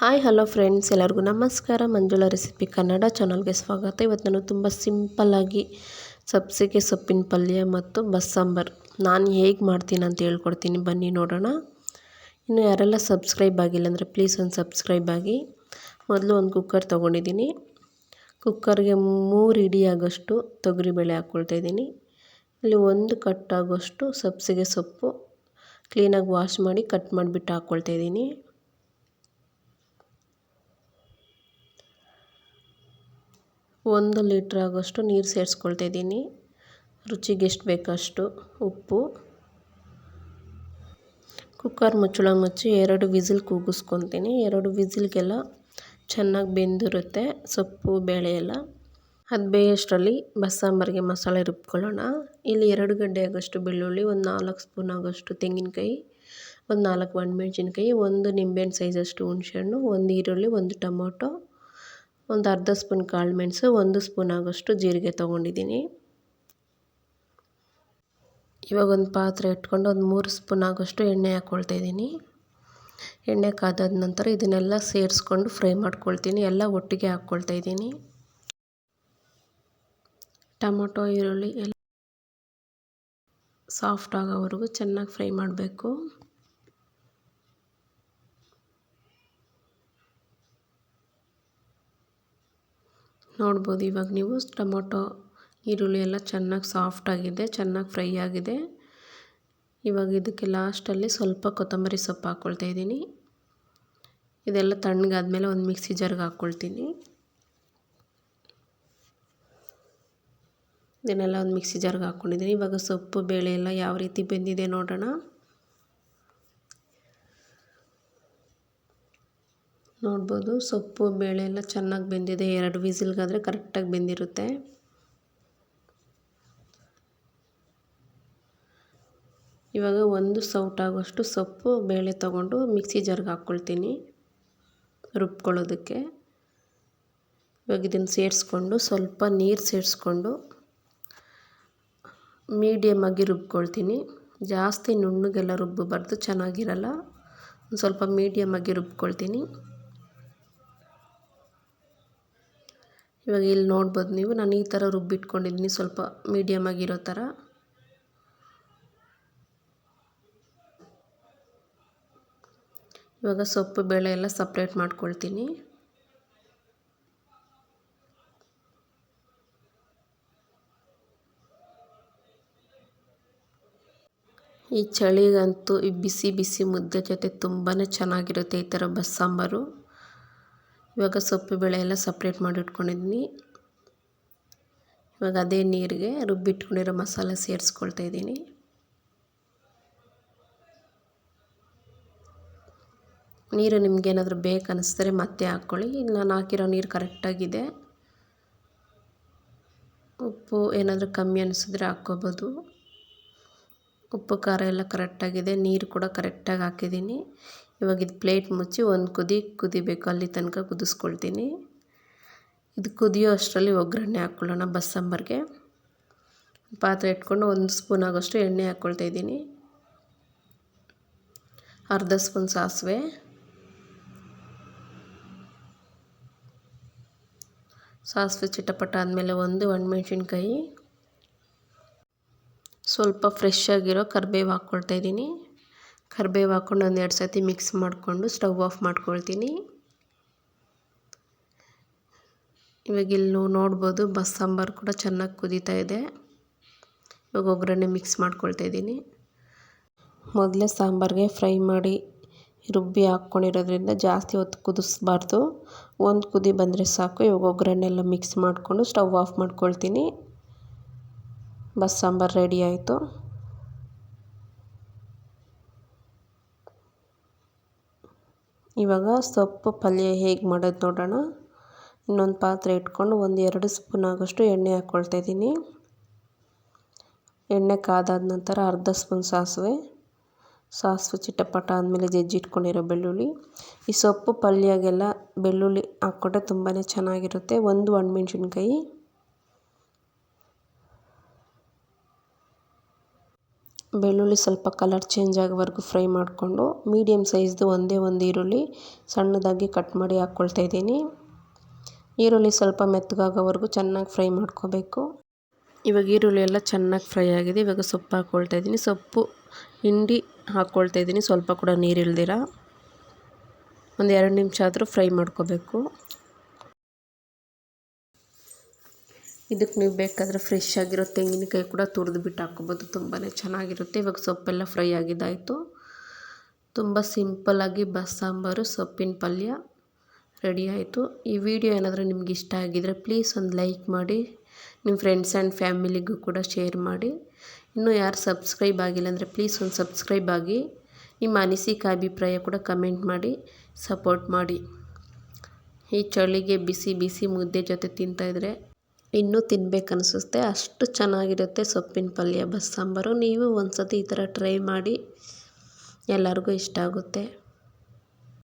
Hi, hello friends. ಎಲ್ಲರಿಗೂ ನಮಸ್ಕಾರ. Manjula recipe Kannada ಚಾನಲ್ಗೆ ಸ್ವಾಗತ. ಇವತ್ತು ನಾನು ತುಂಬ ಸಿಂಪಲ್ಲಾಗಿ ಸಬ್ಸಿಗೆ ಸೊಪ್ಪಿನ ಪಲ್ಯ ಮತ್ತು ಬಸ್ಸಾಂಬಾರ್. ನಾನು ಹೇಗೆ ಮಾಡ್ತೀನಿ ಅಂತ ಹೇಳ್ಕೊಡ್ತೀನಿ. ಬನ್ನಿ ನೋಡೋಣ. ಇನ್ನು ಯಾರೆಲ್ಲ ಸಬ್ಸ್ಕ್ರೈಬ್ ಆಗಿಲ್ಲ ಅಂದರೆ ಪ್ಲೀಸ್ ಒಂದು ಸಬ್ಸ್ಕ್ರೈಬ್ ಆಗಿ. ಮೊದಲು ಒಂದು ಕುಕ್ಕರ್ ತೊಗೊಂಡಿದ್ದೀನಿ. ಕುಕ್ಕರ್ಗೆ ಮೂರು ಇಡಿ ಆಗೋಷ್ಟು ತೊಗರಿಬೇಳೆ ಹಾಕ್ಕೊಳ್ತಾ ಇದ್ದೀನಿ. ಇಲ್ಲಿ ಒಂದು ಕಟ್ಟಾಗೋಷ್ಟು ಸಬ್ಸಿಗೆ ಸೊಪ್ಪು ಕ್ಲೀನಾಗಿ ವಾಶ್ ಮಾಡಿ ಕಟ್ ಮಾಡಿಬಿಟ್ಟು ಹಾಕ್ಕೊಳ್ತಾಯಿದ್ದೀನಿ ಒಂದು ಲೀಟ್ರ್ ಆಗೋಷ್ಟು ನೀರು ಸೇರಿಸ್ಕೊಳ್ತಾ ಇದ್ದೀನಿ. ರುಚಿಗೆ ಎಷ್ಟು ಬೇಕಷ್ಟು ಉಪ್ಪು. ಕುಕ್ಕರ್ ಮುಚ್ಚಳ ಮುಚ್ಚಿ ಎರಡು ವಿಸಿಲ್ ಕೂಗಿಸ್ಕೊತೀನಿ. ಎರಡು ವಿಸಿಲ್ಗೆಲ್ಲ ಚೆನ್ನಾಗಿ ಬೆಂದಿರುತ್ತೆ ಸೊಪ್ಪು, ಬೇಳೆ ಎಲ್ಲ. ಅದು ಬೇಯಷ್ಟರಲ್ಲಿ ಬಸ್ಸಾಂಬಾರಿಗೆ ಮಸಾಲೆ ರುಬ್ಕೊಳ್ಳೋಣ. ಇಲ್ಲಿ ಎರಡು ಗಡ್ಡೆ ಆಗೋಷ್ಟು ಬೆಳ್ಳುಳ್ಳಿ, ಒಂದು ನಾಲ್ಕು ಸ್ಪೂನ್ ಆಗೋಷ್ಟು ತೆಂಗಿನಕಾಯಿ, ಒಂದು ನಾಲ್ಕು ಒಣಮೆಣ್ಸಿನ್ಕಾಯಿ ಒಂದು ನಿಂಬೆಹಣ್ಣು ಸೈಜಷ್ಟು ಹುಣಸೆಹಣ್ಣು, ಒಂದು ಈರುಳ್ಳಿ, ಒಂದು ಟೊಮೊಟೊ ಒಂದು ಅರ್ಧ ಸ್ಪೂನ್ ಕಾಳು ಮೆಣಸು, ಒಂದು ಸ್ಪೂನ್ ಆಗೋಷ್ಟು ಜೀರಿಗೆ ತೊಗೊಂಡಿದ್ದೀನಿ. ಇವಾಗ ಒಂದು ಪಾತ್ರೆ ಇಟ್ಕೊಂಡು ಒಂದು ಮೂರು ಸ್ಪೂನ್ ಆಗೋಷ್ಟು ಎಣ್ಣೆ ಹಾಕ್ಕೊಳ್ತಾ ಇದ್ದೀನಿ. ಎಣ್ಣೆ ಕಾದಾದ ನಂತರ ಇದನ್ನೆಲ್ಲ ಸೇರಿಸ್ಕೊಂಡು ಫ್ರೈ ಮಾಡ್ಕೊಳ್ತೀನಿ. ಎಲ್ಲ ಒಟ್ಟಿಗೆ ಹಾಕ್ಕೊಳ್ತಾ ಇದ್ದೀನಿ. ಟೊಮೊಟೊ, ಈರುಳ್ಳಿ ಎಲ್ಲ ಸಾಫ್ಟ್ ಆಗೋವರೆಗೂ ಚೆನ್ನಾಗಿ ಫ್ರೈ ಮಾಡಬೇಕು. ನೋಡ್ಬೋದು. ಇವಾಗ ನೀವು ಟೊಮೊಟೊ, ಈರುಳ್ಳಿ ಎಲ್ಲ ಚೆನ್ನಾಗಿ ಸಾಫ್ಟಾಗಿದೆ ಚೆನ್ನಾಗಿ ಫ್ರೈ ಆಗಿದೆ. ಇವಾಗ ಇದಕ್ಕೆ ಲಾಸ್ಟಲ್ಲಿ ಸ್ವಲ್ಪ ಕೊತ್ತಂಬರಿ ಸೊಪ್ಪು ಹಾಕ್ಕೊಳ್ತಾ ಇದ್ದೀನಿ. ಇದೆಲ್ಲ ತಣ್ಣಗಾದ್ಮೇಲೆ ಒಂದು ಮಿಕ್ಸಿ ಜಾರ್ಗೆ ಹಾಕ್ಕೊಳ್ತೀನಿ ಇದನ್ನೆಲ್ಲ ಒಂದು ಮಿಕ್ಸಿ ಜಾರ್ಗೆ ಹಾಕ್ಕೊಂಡಿದ್ದೀನಿ ಇವಾಗ ಸೊಪ್ಪು, ಬೇಳೆ ಎಲ್ಲ ಯಾವ ರೀತಿ ಬೆಂದಿದೆ ನೋಡೋಣ. ನೋಡ್ಬೋದು. ಸೊಪ್ಪು, ಬೇಳೆ ಎಲ್ಲ ಚೆನ್ನಾಗಿ ಬೆಂದಿದೆ. ಎರಡು ವಿಸಿಲ್ಗಾದರೆ ಕರೆಕ್ಟಾಗಿ ಬೆಂದಿರುತ್ತೆ. ಇವಾಗ ಒಂದು ಸೌಟಾಗುವಷ್ಟು ಸೊಪ್ಪು, ಬೇಳೆ ತಗೊಂಡು ಮಿಕ್ಸಿ ಜಾರ್ಗೆ ಹಾಕ್ಕೊಳ್ತೀನಿ ರುಬ್ಕೊಳ್ಳೋದಕ್ಕೆ. ಇವಾಗ ಇದನ್ನು ಸೇರಿಸ್ಕೊಂಡು ಸ್ವಲ್ಪ ನೀರು ಸೇರಿಸ್ಕೊಂಡು ಮೀಡಿಯಮಾಗಿ ರುಬ್ಕೊಳ್ತೀನಿ. ಜಾಸ್ತಿ ನುಣ್ಣಗೆಲ್ಲ ರುಬ್ಬಬಾರ್ದು, ಚೆನ್ನಾಗಿರಲ್ಲ. ಸ್ವಲ್ಪ ಮೀಡಿಯಮಾಗಿ ರುಬ್ಕೊಳ್ತೀನಿ. ಇವಾಗ ಇಲ್ಲಿ ನೋಡ್ಬೋದು ನೀವು. ನಾನು ಈ ಥರ ರುಬ್ಬಿಟ್ಕೊಂಡಿದ್ದೀನಿ. ಸ್ವಲ್ಪ ಮೀಡಿಯಮ್ ಆಗಿರೋ ಥರ. ಇವಾಗ ಸೊಪ್ಪು, ಬೇಳೆ ಎಲ್ಲ ಸಪ್ರೇಟ್ ಮಾಡ್ಕೊಳ್ತೀನಿ. ಈ ಚಳಿಗಂತೂ ಈ ಬಿಸಿ ಬಿಸಿ ಮುದ್ದೆ ಜೊತೆ ತುಂಬಾ ಚೆನ್ನಾಗಿರುತ್ತೆ ಈ ಥರ ಬಸ್ಸಾಂಬಾರು. ಇವಾಗ ಸೊಪ್ಪು ಬೆಳೆ ಎಲ್ಲ ಸಪ್ರೇಟ್ ಮಾಡಿ ಇಟ್ಕೊಂಡಿದ್ದೀನಿ ಇವಾಗ ಅದೇ ನೀರಿಗೆ ರುಬ್ಬಿಟ್ಕೊಂಡಿರೋ ಮಸಾಲೆ ಸೇರಿಸ್ಕೊಳ್ತಾ ಇದ್ದೀನಿ. ನೀರು ನಿಮಗೇನಾದರೂ ಬೇಕು ಅನ್ನಿಸಿದ್ರೆ ಮತ್ತೆ ಹಾಕ್ಕೊಳ್ಳಿ. ನಾನು ಹಾಕಿರೋ ನೀರು ಕರೆಕ್ಟಾಗಿದೆ ಉಪ್ಪು ಏನಾದರೂ ಕಮ್ಮಿ ಅನಿಸಿದ್ರೆ ಹಾಕ್ಕೋಬೋದು. ಉಪ್ಪು ಖಾರ ಎಲ್ಲ ಕರೆಕ್ಟಾಗಿದೆ ನೀರು ಕೂಡ ಕರೆಕ್ಟಾಗಿ ಹಾಕಿದ್ದೀನಿ. ಇವಾಗ ಇದು ಪ್ಲೇಟ್ ಮುಚ್ಚಿ ಒಂದು ಕುದಿ ಕುದಿಬೇಕು, ಅಲ್ಲಿ ತನಕ ಕುದಿಸ್ಕೊಳ್ತೀನಿ. ಇದು ಕುದಿಯೋ ಅಷ್ಟರಲ್ಲಿ ಒಗ್ಗರಣೆ ಹಾಕ್ಕೊಳ್ಳೋಣ ಬಸ್ಸಾಂಬಾರ್ಗೆ. ಪಾತ್ರೆ ಇಟ್ಕೊಂಡು ಒಂದು ಸ್ಪೂನ್ ಆಗೋಷ್ಟು ಎಣ್ಣೆ ಹಾಕ್ಕೊಳ್ತಾ ಇದ್ದೀನಿ. ಅರ್ಧ ಸ್ಪೂನ್ ಸಾಸಿವೆ. ಸಾಸಿವೆ ಚಿಟಪಟ ಆದಮೇಲೆ ಒಂದು ಒಣಮೆಣ್ಸಿನ್ಕಾಯಿ. ಸ್ವಲ್ಪ ಫ್ರೆಶ್ ಆಗಿರೋ ಕರಿಬೇವು ಹಾಕ್ಕೊಳ್ತಾ ಇದ್ದೀನಿ. ಕರಿಬೇವು ಹಾಕ್ಕೊಂಡು ಒಂದು ಎರಡು ಸತಿ ಮಿಕ್ಸ್ ಮಾಡಿಕೊಂಡು ಸ್ಟವ್ ಆಫ್ ಮಾಡ್ಕೊಳ್ತೀನಿ. ಇವಾಗ ಇಲ್ಲಿ ನೋಡ್ಬೋದು ಬಸ್ ಸಾಂಬಾರು ಕೂಡ ಚೆನ್ನಾಗಿ ಕುದೀತಾ ಇದೆ. ಇವಾಗ ಒಗ್ಗರಣೆ ಮಿಕ್ಸ್ ಮಾಡ್ಕೊಳ್ತಾ ಇದ್ದೀನಿ. ಮೊದಲೇ ಸಾಂಬಾರಿಗೆ ಫ್ರೈ ಮಾಡಿ ರುಬ್ಬಿ ಹಾಕ್ಕೊಂಡಿರೋದ್ರಿಂದ ಜಾಸ್ತಿ ಹೊತ್ತು ಕುದಿಸ್ಬಾರ್ದು. ಒಂದು ಕುದಿ ಬಂದರೆ ಸಾಕು. ಇವಾಗ ಒಗ್ಗರಣೆ ಎಲ್ಲ ಮಿಕ್ಸ್ ಮಾಡಿಕೊಂಡು ಸ್ಟವ್ ಆಫ್ ಮಾಡ್ಕೊಳ್ತೀನಿ. ಬಸ್ ಸಾಂಬಾರು ರೆಡಿ ಆಯಿತು. ಇವಾಗ ಸೊಪ್ಪು ಪಲ್ಯ ಹೇಗೆ ಮಾಡೋದು ನೋಡೋಣ. ಇನ್ನೊಂದು ಪಾತ್ರೆ ಇಟ್ಕೊಂಡು ಒಂದು ಎರಡು ಸ್ಪೂನ್ ಆಗೋಷ್ಟು ಎಣ್ಣೆ ಹಾಕ್ಕೊಳ್ತಾ ಇದ್ದೀನಿ. ಎಣ್ಣೆ ಕಾದಾದ ನಂತರ ಅರ್ಧ ಸ್ಪೂನ್ ಸಾಸಿವೆ. ಸಾಸಿವೆ ಚಿಟ್ಟಪಟ ಆದಮೇಲೆ ಜಜ್ಜಿಟ್ಕೊಂಡಿರೋ ಬೆಳ್ಳುಳ್ಳಿ. ಈ ಸೊಪ್ಪು ಪಲ್ಯಗೆಲ್ಲ ಬೆಳ್ಳುಳ್ಳಿ ಹಾಕ್ಕೊಂಡ್ರೆ ತುಂಬಾ ಚೆನ್ನಾಗಿರುತ್ತೆ. ಒಂದು ಒಣಮೆಣ್ಸಿನ್ಕಾಯಿ ಬೆಳ್ಳುಳ್ಳಿ ಸ್ವಲ್ಪ ಕಲರ್ ಚೇಂಜ್ ಆಗೋವರೆಗೂ ಫ್ರೈ ಮಾಡಿಕೊಂಡು ಮೀಡಿಯಮ್ ಸೈಜ್ದು ಒಂದೇ ಒಂದು ಈರುಳ್ಳಿ ಸಣ್ಣದಾಗಿ ಕಟ್ ಮಾಡಿ ಹಾಕ್ಕೊಳ್ತಾ ಇದ್ದೀನಿ. ಈರುಳ್ಳಿ ಸ್ವಲ್ಪ ಮೆತ್ತಗಾಗೋವರೆಗೂ ಚೆನ್ನಾಗಿ ಫ್ರೈ ಮಾಡ್ಕೋಬೇಕು. ಇವಾಗ ಈರುಳ್ಳಿ ಎಲ್ಲ ಚೆನ್ನಾಗಿ ಫ್ರೈ ಆಗಿದೆ. ಇವಾಗ ಸೊಪ್ಪು ಹಾಕ್ಕೊಳ್ತಾ ಇದ್ದೀನಿ. ಸೊಪ್ಪು, ಹಿಂಡಿ ಹಾಕ್ಕೊಳ್ತಾ ಇದ್ದೀನಿ. ಸ್ವಲ್ಪ ಕೂಡ ನೀರಿಲ್ದಿರ. ಒಂದು ಎರಡು ನಿಮಿಷ ಆದರೂ ಫ್ರೈ ಮಾಡ್ಕೋಬೇಕು. ಇದಕ್ಕೆ ನೀವು ಬೇಕಾದರೆ ಫ್ರೆಶ್ ಆಗಿರೋ ತೆಂಗಿನಕಾಯಿ ಕೂಡ ತುರಿದು ಬಿಟ್ಟು ಹಾಕ್ಕೊಬೋದು. ತುಂಬಾ ಚೆನ್ನಾಗಿರುತ್ತೆ. ಇವಾಗ ಸೊಪ್ಪೆಲ್ಲ ಫ್ರೈ ಆಗಿದ್ದಾಯಿತು. ತುಂಬ ಸಿಂಪಲ್ಲಾಗಿ ಬಸ್ಸಾಂಬಾರು, ಸೊಪ್ಪಿನ ಪಲ್ಯ ರೆಡಿ ಆಯಿತು. ಈ ವಿಡಿಯೋ ಏನಾದರೂ ನಿಮ್ಗೆ ಇಷ್ಟ ಆಗಿದರೆ ಪ್ಲೀಸ್ ಒಂದು ಲೈಕ್ ಮಾಡಿ, ನಿಮ್ಮ ಫ್ರೆಂಡ್ಸ್ ಆ್ಯಂಡ್ ಫ್ಯಾಮಿಲಿಗೂ ಕೂಡ ಶೇರ್ ಮಾಡಿ. ಇನ್ನೂ ಯಾರು ಸಬ್ಸ್ಕ್ರೈಬ್ ಆಗಿಲ್ಲ ಅಂದರೆ ಪ್ಲೀಸ್ ಒಂದು ಸಬ್ಸ್ಕ್ರೈಬ್ ಆಗಿ, ನಿಮ್ಮ ಅನಿಸಿಕೆ, ಅಭಿಪ್ರಾಯ ಕೂಡ ಕಮೆಂಟ್ ಮಾಡಿ ಸಪೋರ್ಟ್ ಮಾಡಿ. ಈ ಚಳಿಗೆ ಬಿಸಿ ಬಿಸಿ ಮುದ್ದೆ ಜೊತೆ ತಿಂತಾಯಿದ್ರೆ ಇನ್ನೂ ತಿನ್ಬೇಕನ್ನಿಸುತ್ತೆ ಅಷ್ಟು ಚೆನ್ನಾಗಿರುತ್ತೆ ಸೊಪ್ಪಿನ ಪಲ್ಯ, ಬಸ್ಸಾಂಬಾರು. ನೀವು ಒಂದು ಸತಿ ಈ ಥರ ಟ್ರೈ ಮಾಡಿ ಎಲ್ಲರಿಗೂ ಇಷ್ಟ ಆಗುತ್ತೆ.